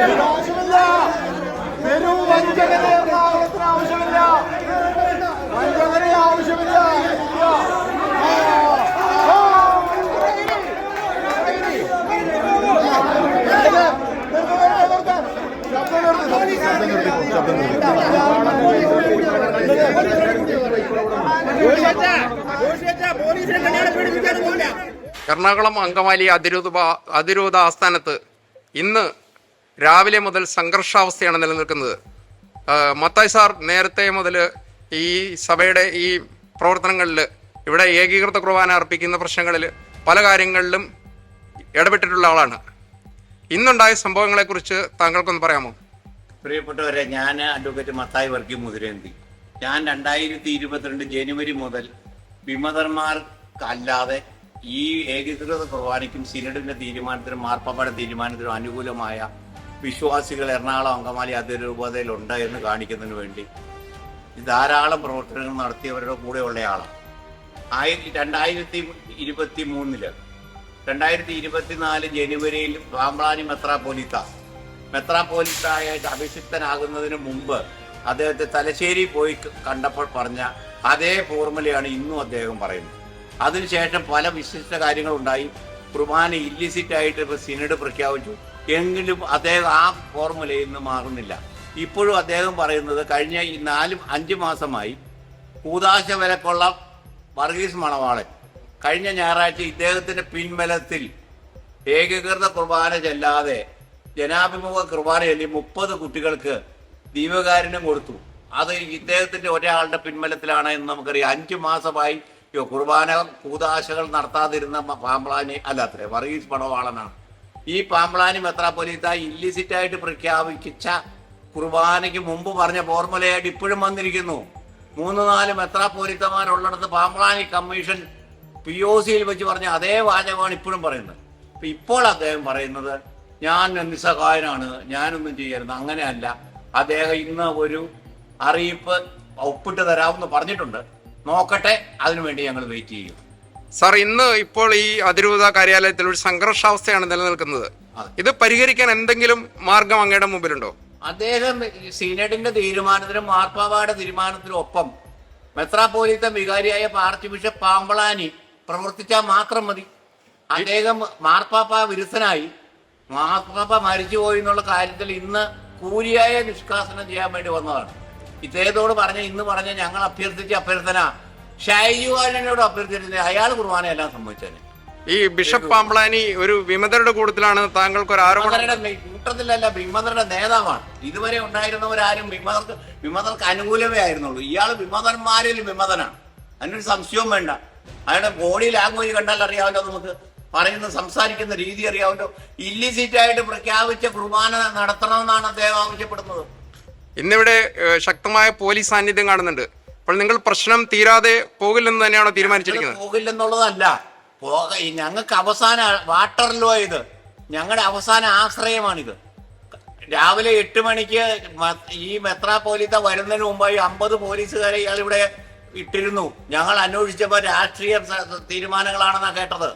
ആവശ്യമില്ല. വെറു വഞ്ചകനെ എറണാകുളത്തിന് ആവശ്യമില്ല. വഞ്ചകനെ ആവശ്യമില്ല. എറണാകുളം അങ്കമാലി അതിരൂപ അതിരൂപ ആസ്ഥാനത്ത് ഇന്ന് രാവിലെ മുതൽ സംഘർഷാവസ്ഥയാണ് നിലനിൽക്കുന്നത്. മത്തായി സാർ നേരത്തെ മുതൽ ഈ സഭയുടെ ഈ പ്രവർത്തനങ്ങളിൽ ഇവിടെ ഏകീകൃത കുർബാന അർപ്പിക്കുന്ന പ്രശ്നങ്ങളിൽ പല കാര്യങ്ങളിലും ഇടപെട്ടിട്ടുള്ള ആളാണ്. ഇന്നുണ്ടായ സംഭവങ്ങളെക്കുറിച്ച് താങ്കൾക്കൊന്ന് പറയാമോ? പ്രിയപ്പെട്ടവരെ ഞാൻ അഡ്വക്കേറ്റ് മത്തായി വർഗി മുതിരേന്തി. ഞാൻ രണ്ടായിരത്തി ഇരുപത്തിരണ്ട് ജനുവരി മുതൽ വിമതന്മാർക്കല്ലാതെ ഈ ഏകീകൃത കുർബാനയ്ക്കും സിനഡിന്റെ തീരുമാനത്തിനും മാർപ്പാപ്പയുടെ തീരുമാനത്തിനും അനുകൂലമായ വിശ്വാസികൾ എറണാകുളം അങ്കമാലി അതിരൂപതയിലുണ്ട് എന്ന് കാണിക്കുന്നതിന് വേണ്ടി. ധാരാളം പ്രവർത്തനങ്ങൾ നടത്തിയവരുടെ കൂടെയുള്ള ആളാണ്. ആയിരത്തി രണ്ടായിരത്തി ഇരുപത്തി മൂന്നിൽ രണ്ടായിരത്തി ഇരുപത്തിനാല് ജനുവരിയിൽ പാമ്പ്ളാനി മെത്രാപോലിത്ത മെത്രാപോലിത്തായിട്ട് അഭിഷിക്തനാകുന്നതിന് മുമ്പ് അദ്ദേഹത്തെ തലശ്ശേരി പോയി കണ്ടപ്പോൾ പറഞ്ഞ അതേ ഫോർമുലയാണ് ഇന്നും അദ്ദേഹം പറയുന്നത്. അതിനുശേഷം പല വിശിഷ്ട കാര്യങ്ങളുണ്ടായി. കുർബാന ഇല്ലിസിറ്റ് ആയിട്ട് ഇപ്പൊ സിനഡ് പ്രഖ്യാപിച്ചു. എങ്കിലും അദ്ദേഹം ആ ഫോർമുലയിൽ നിന്ന് മാറുന്നില്ല. ഇപ്പോഴും അദ്ദേഹം പറയുന്നത് കഴിഞ്ഞ ഈ നാലും അഞ്ച് മാസമായി കൂതാശ വിലക്കുള്ള വർഗീസ് മണവാളൻ. കഴിഞ്ഞ ഞായറാഴ്ച ഇദ്ദേഹത്തിന്റെ പിൻബലത്തിൽ ഏകീകൃത കുർബാന ചെല്ലാതെ ജനാഭിമുഖ കുർബാന ചൊല്ലി മുപ്പത് കുട്ടികൾക്ക് ദീപകാരുണ്യം കൊടുത്തു. അത് ഇദ്ദേഹത്തിന്റെ ഒരാളുടെ പിൻബലത്തിലാണ് എന്ന് നമുക്കറിയാം. അഞ്ചു മാസമായി കുർബാന കൂതാശകൾ നടത്താതിരുന്ന പാമ്പളാനെ അല്ലാത്ത വർഗീസ് മണവാളനാണ്. ഈ പാമ്പളാനി മെത്രാപ്പൊലീത്ത ഇല്ലിസിറ്റ് ആയിട്ട് പ്രഖ്യാപിച്ച കുർബാനയ്ക്ക് മുമ്പ് പറഞ്ഞ ഫോർമുലയായിട്ട് ഇപ്പോഴും വന്നിരിക്കുന്നു. മൂന്ന് നാല് മെത്രാപ്പൊലീത്തമാരുള്ളിടത്ത് പാമ്പളാനി കമ്മീഷൻ പി ഒ സിയിൽ വെച്ച് പറഞ്ഞ അതേ വാചകമാണ് ഇപ്പോഴും പറയുന്നത്. അപ്പൊ ഇപ്പോൾ അദ്ദേഹം പറയുന്നത് ഞാൻ നിസ്സഹായനാണ് ഞാനൊന്നും ചെയ്യരുത് അങ്ങനെയല്ല. അദ്ദേഹം ഇന്ന് ഒരു അറിയിപ്പ് ഒപ്പിട്ട് തരാമെന്ന് പറഞ്ഞിട്ടുണ്ട്. നോക്കട്ടെ അതിനുവേണ്ടി ഞങ്ങൾ വെയിറ്റ് ചെയ്യും. സാർ ഇന്ന് ഇപ്പോൾ ഈ അതിരൂപത കാര്യാലയത്തിൽ ഒരു സംഘർഷാവസ്ഥയാണ് നിലനിൽക്കുന്നത്. ഇത് പരിഹരിക്കാൻ എന്തെങ്കിലും മാർഗം അങ്ങയുടെ മുമ്പിലുണ്ടോ? അദ്ദേഹം സീനഡിന്റെ തീരുമാനത്തിനും മാർപ്പാവയുടെ തീരുമാനത്തിനും ഒപ്പം മെത്രാപോലീത്ത വികാരിയായ ആർച്ച് ബിഷപ്പ് പാമ്പളാനി പ്രവർത്തിച്ചാൽ മാത്രം മതി. അദ്ദേഹം മാർപ്പാപ്പ വിരുദ്ധനായി. മാർപ്പാപ്പ മരിച്ചുപോയി എന്നുള്ള കാര്യത്തിൽ ഇന്ന് കൂലിയായ നിഷ്കാസനം ചെയ്യാൻ വേണ്ടി വന്നതാണ്. ഇദ്ദേഹത്തോട് പറഞ്ഞ ഇന്ന് പറഞ്ഞ ഞങ്ങൾ അഭ്യർത്ഥിച്ച അഭ്യർത്ഥന ഷൈജുവാനോട് അഭ്യർത്ഥിച്ചിട്ടില്ല അയാൾ കുർബാനയെല്ലാം സംഭവിച്ചത് ഈ ബിഷപ്പ് പാമ്പ്ളാനി ഒരു വിമതരുടെ കൂട്ടത്തിലാണ് താങ്കൾക്ക് ഒരു ആരോപണം കൂട്ടത്തിലല്ല വിമതരുടെ നേതാവാണ്. ഇതുവരെ ഉണ്ടായിരുന്നവരാരും വിമതർക്ക് വിമതർക്ക് അനുകൂലമേ ആയിരുന്നുള്ളൂ. ഇയാൾ വിമതന്മാരിൽ വിമതനാണ്. അതിനൊരു സംശയവും വേണ്ട. അയാളുടെ ബോഡി ലാംഗ്വേജ് കണ്ടാൽ അറിയാമല്ലോ നമുക്ക്. പറയുന്ന സംസാരിക്കുന്ന രീതി അറിയാമല്ലോ. ഇല്ലിസിറ്റായിട്ട് പ്രഖ്യാപിച്ച കുർബാന നടത്തണമെന്നാണ് അദ്ദേഹം ആവശ്യപ്പെടുന്നത്. ഇന്നിവിടെ ശക്തമായ പോലീസ് സാന്നിധ്യം കാണുന്നുണ്ട്. അപ്പോൾ നിങ്ങൾ പ്രശ്നം തീരാതെ പോകില്ലെന്ന് തന്നെയാണോ തീരുമാനിച്ചിരിക്കുന്നത്? പോകില്ലെന്നുള്ളതല്ല. പോക ഞങ്ങൾക്ക് അവസാന വാട്ടർലോ ഇത്. ഞങ്ങളുടെ അവസാന ആശ്രയമാണിത്. രാവിലെ എട്ട് മണിക്ക് ഈ മെത്രാപോലിത്ത വരുന്നതിന് മുമ്പായി അമ്പത് പോലീസുകാരെ ഇയാൾ ഇവിടെ ഇട്ടിരുന്നു. ഞങ്ങൾ അന്വേഷിച്ചപ്പോൾ രാഷ്ട്രീയ തീരുമാനങ്ങളാണെന്നാണ് കേട്ടത്.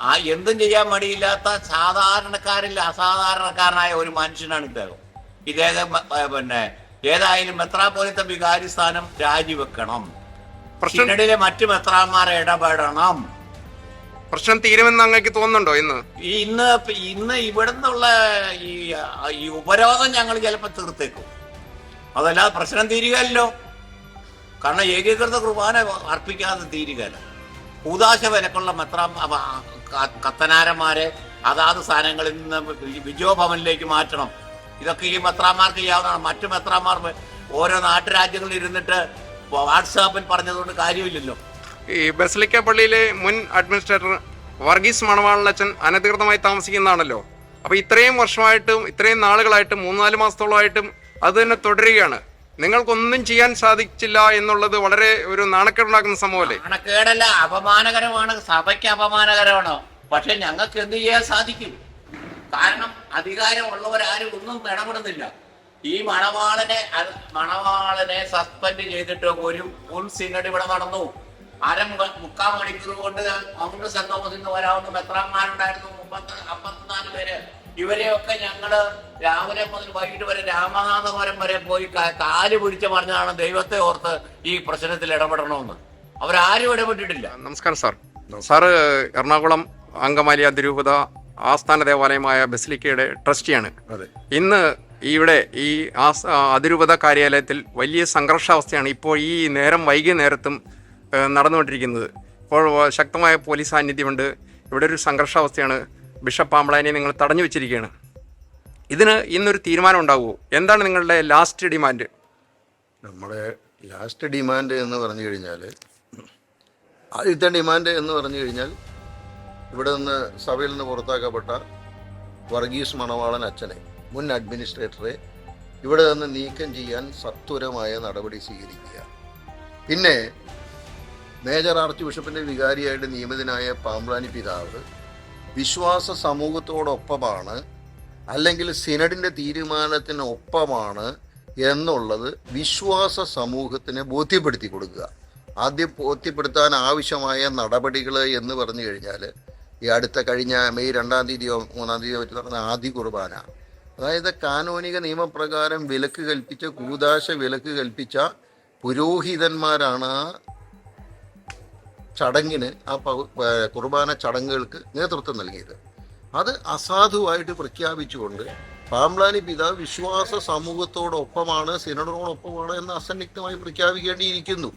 ആ എന്തും ചെയ്യാൻ മടിയില്ലാത്ത സാധാരണക്കാരിൽ അസാധാരണക്കാരനായ ഒരു മനുഷ്യനാണ് ഇദ്ദേഹം. ഇദ്ദേഹം പിന്നെ ഏതായാലും മെത്രാപോലിത്ത വികാരി സ്ഥാനം രാജിവെക്കണം. സിനഡിലെ മറ്റു മെത്രാന്മാർ ഇടപെടണം. പ്രശ്നം തീരുമെന്ന് അങ്ങേക്ക് തോന്നുന്നുണ്ടോ ഇന്ന്? ഈ ഇന്ന് ഇന്ന് ഇവിടെ നിന്നുള്ള ഈ ഈ ഉപരോധം ഞങ്ങൾ ചിലപ്പോൾ തീർത്തേക്കും. അതല്ലാതെ പ്രശ്നം തീരുകയല്ലോ. കാരണം ഏകീകൃത കുർബാന അർപ്പിക്കാതെ തീരുകയല്ല. കൂതാശ വിലക്കുള്ള മെത്രാം കത്തനാരന്മാരെ അതാത് സ്ഥാനങ്ങളിൽ നിന്ന് വിജയഭവനിലേക്ക് വിജയോ ഭവനിലേക്ക് മാറ്റണം. ഇതൊക്കെ ഈ മെത്രാന്മാർക്ക് ചെയ്യാവുന്നതാണ് മറ്റു മെത്രാന്മാർ ഓരോ നാട്ടുരാജ്യങ്ങളിൽ ഇരുന്നിട്ട് വാട്സാപ്പിൽ പറഞ്ഞതുകൊണ്ട് കാര്യമില്ലല്ലോ. ഈ ബസലിക്ക പള്ളിയിലെ മുൻ അഡ്മിനിസ്ട്രേറ്റർ വർഗീസ് മണവാളച്ചൻ അനധികൃതമായി താമസിക്കുന്നതാണല്ലോ. അപ്പൊ ഇത്രയും വർഷമായിട്ടും ഇത്രയും നാളുകളായിട്ടും മൂന്നാൽ മാസത്തോളമായിട്ടും അത് തന്നെ തുടരുകയാണ്. നിങ്ങൾക്കൊന്നും ചെയ്യാൻ സാധിച്ചില്ല എന്നുള്ളത് വളരെ ഒരു നാണക്കേടുണ്ടാക്കുന്ന സംഭവമല്ലേ? നാണക്കേടല്ല അപമാനകരമാണ്. സഭയ്ക്ക് അപമാനകരമാണ്. പക്ഷെ ഞങ്ങൾക്ക് എന്ത് ചെയ്യാൻ സാധിക്കും? കാരണം അധികാരമുള്ളവരാരും ഒന്നും ഇടപെടുന്നില്ല ഈ മണവാളനെ മണവാളനെ സസ്പെൻഡ് ചെയ്തിട്ട് ഒരു ഫുൾ സിനഡ് ഇവിടെ നടന്നു. അര മുക്കാൽ മണിക്കൂർ കൊണ്ട് കോൺഗ്രസ് അംഗത്തിൽ നിന്ന് വരാവുന്ന മെത്രാന്മാരുണ്ടായിരുന്നു. മുപ്പത്തി അമ്പത്തിനാല് പേര്. ഇവരെയൊക്കെ ഞങ്ങൾ രാവിലെ മുതൽ വൈകിട്ട് വരെ രാമനാഥപുരം വരെ പോയി കാൽ പിടിച്ച് പറഞ്ഞതാണ് ദൈവത്തെ ഓർത്ത് ഈ പ്രശ്നത്തിൽ ഇടപെടണമെന്ന്. അവരാരും ഇടപെട്ടിട്ടില്ല. നമസ്കാരം സാർ. സാറ് എറണാകുളം അങ്കമാലി അതിരൂപത ആസ്ഥാന ദേവാലയമായ ബസിലിക്കയുടെ ട്രസ്റ്റിയാണ്. അതെ. ഇന്ന് ഇവിടെ ഈ ആ, അതിരൂപത കാര്യാലയത്തിൽ വലിയ സംഘർഷാവസ്ഥയാണ് ഇപ്പോൾ ഈ നേരം വൈകിയ നേരത്തും നടന്നുകൊണ്ടിരിക്കുന്നത്. ഇപ്പോൾ ശക്തമായ പോലീസ് സാന്നിധ്യമുണ്ട്. ഇവിടെ ഒരു സംഘർഷാവസ്ഥയാണ്. ബിഷപ്പ് ആംബ്ലാനെ നിങ്ങൾ തടഞ്ഞു വെച്ചിരിക്കുകയാണ്. ഇതിന് ഇന്നൊരു തീരുമാനം ഉണ്ടാവുമോ? എന്താണ് നിങ്ങളുടെ ലാസ്റ്റ് ഡിമാൻഡ് നമ്മുടെ ലാസ്റ്റ് ഡിമാൻഡ് എന്ന് പറഞ്ഞു കഴിഞ്ഞാൽ ആദ്യത്തെ ഡിമാൻഡ് എന്ന് പറഞ്ഞു കഴിഞ്ഞാൽ ഇവിടെ നിന്ന് സഭയിൽ നിന്ന് പുറത്താക്കപ്പെട്ട വർഗീസ് മണവാളൻ അച്ഛനെ മുൻ അഡ്മിനിസ്ട്രേറ്ററെ ഇവിടെ നിന്ന് നീക്കം ചെയ്യാൻ സത്വരമായ നടപടി സ്വീകരിക്കുക. പിന്നെ മേജർ ആർച്ച് ബിഷപ്പിന്റെ വികാരിയായിട്ട് നിയമിതനായ പാമ്പ്ലാനി പിതാവ് വിശ്വാസ സമൂഹത്തോടൊപ്പമാണ് അല്ലെങ്കിൽ സിനഡിന്റെ തീരുമാനത്തിനൊപ്പമാണ് എന്നുള്ളത് വിശ്വാസ സമൂഹത്തിന് ബോധ്യപ്പെടുത്തി കൊടുക്കുക. ആദ്യം ബോധ്യപ്പെടുത്താൻ ആവശ്യമായ നടപടികൾ എന്ന് പറഞ്ഞു കഴിഞ്ഞാൽ ഈ അടുത്ത കഴിഞ്ഞ മെയ് രണ്ടാം തീയതിയോ മൂന്നാം തീയതിയോ വെച്ച് നടന്ന ആദ്യ കുർബാന. അതായത് കാനോനിക നിയമപ്രകാരം വിലക്ക് കൽപ്പിച്ച കൂതാശ വിലക്ക് കൽപ്പിച്ച പുരോഹിതന്മാരാണ് ചടങ്ങിന് ആ കുർബാന ചടങ്ങുകൾക്ക് നേതൃത്വം നൽകിയത്. അത് അസാധുവായിട്ട് പ്രഖ്യാപിച്ചുകൊണ്ട് പാംലാനി പിതാവ് വിശ്വാസ സമൂഹത്തോടൊപ്പമാണ് സിനഡറോടൊപ്പമാണ് എന്ന് അസന്നിഗ്ധമായി പ്രഖ്യാപിക്കേണ്ടിയിരിക്കുന്നു.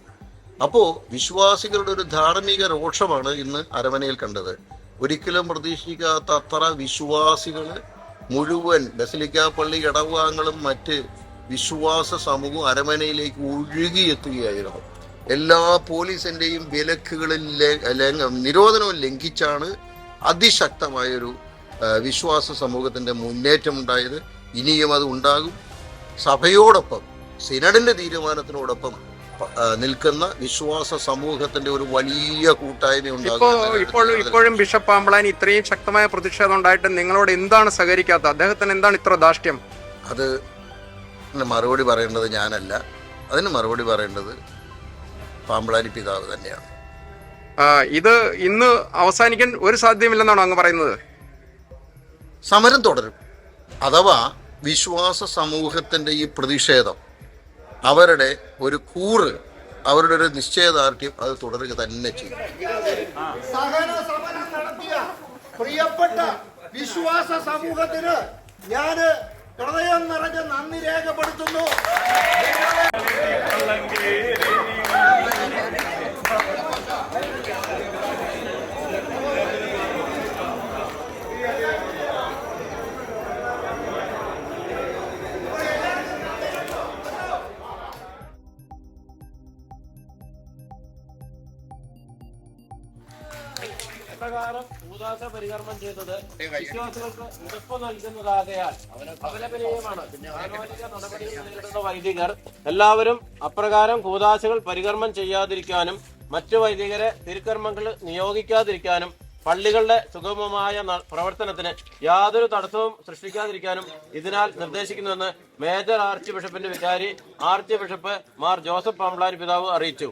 അപ്പോൾ വിശ്വാസികളുടെ ഒരു ധാർമ്മിക രോഷമാണ് ഇന്ന് അരമനയിൽ കണ്ടത്. ഒരിക്കലും പ്രതീക്ഷിക്കാത്ത അത്ര വിശ്വാസികൾ മുഴുവൻ ബസലിക്ക പള്ളി ഇടവാങ്ങളും മറ്റ് വിശ്വാസ സമൂഹം അരമനയിലേക്ക് ഒഴുകിയെത്തുകയായിരുന്നു. എല്ലാ പോലീസിന്റെയും വിലക്കുകളിൽ നിരോധനവും ലംഘിച്ചാണ് അതിശക്തമായൊരു വിശ്വാസ സമൂഹത്തിന്റെ മുന്നേറ്റം ഉണ്ടായത്. ഇനിയും അത് ഉണ്ടാകും. സഭയോടൊപ്പം സിനഡിന്റെ തീരുമാനത്തിനോടൊപ്പം നിൽക്കുന്ന വിശ്വാസ സമൂഹത്തിന്റെ ഒരു വലിയ കൂട്ടായ്മ ഉണ്ടാകും ഇപ്പോഴും ബിഷപ്പ് പാമ്പളാൻ ഇത്രയും ശക്തമായ പ്രതിഷേധം ഉണ്ടായിട്ട് നിങ്ങളോട് എന്താണ് സഹകരിക്കാത്ത? അദ്ദേഹത്തിന് എന്താണ് ഇത്ര ദാഷ്ട്യം അത് മറുപടി പറയേണ്ടത് ഞാനല്ല. അതിന് മറുപടി പറയേണ്ടത് പാമ്പളാനി പിതാവ് തന്നെയാണ്. ഇത് ഇന്ന് അവസാനിക്കാൻ ഒരു സാധ്യമില്ലെന്നാണ് അങ്ങ് പറയുന്നത്? സമരം തുടരും. അഥവാ വിശ്വാസ സമൂഹത്തിന്റെ ഈ പ്രതിഷേധം അവരുടെ ഒരു കൂറ് അവരുടെ ഒരു നിശ്ചയദാർഢ്യം അത് തുടരുക തന്നെ ചെയ്യും. സഹന സമരം നടത്തിയ പ്രിയപ്പെട്ട വിശ്വാസ സമൂഹത്തിന് ഞാൻ ഹൃദയം നിറഞ്ഞ നന്ദി രേഖപ്പെടുത്തുന്നു. ഭൂദാശ പരികർമ്മം ചെയ്തത് വിശ്വാസികൾക്ക് ഉറപ്പ് നൽകുന്നതാകയാൽ അപലപനീയമാണ് സാമൂഹിക നടപടികൾ നേരിടുന്ന വൈദികർ എല്ലാവരും അപ്രകാരം കൂതാശകൾ പരികർമ്മം ചെയ്യാതിരിക്കാനും മറ്റു വൈദികരെ തിരുക്കർമ്മങ്ങൾ നിയോഗിക്കാതിരിക്കാനും പള്ളികളുടെ സുഗമമായ പ്രവർത്തനത്തിന് യാതൊരു തടസ്സവും സൃഷ്ടിക്കാതിരിക്കാനും ഇതിനാൽ നിർദ്ദേശിക്കുന്നുവെന്ന് മേജർ ആർച്ച് ബിഷപ്പിന്റെ വികാരി archbishop Mar Joseph Pamplany പിതാവ് അറിയിച്ചു.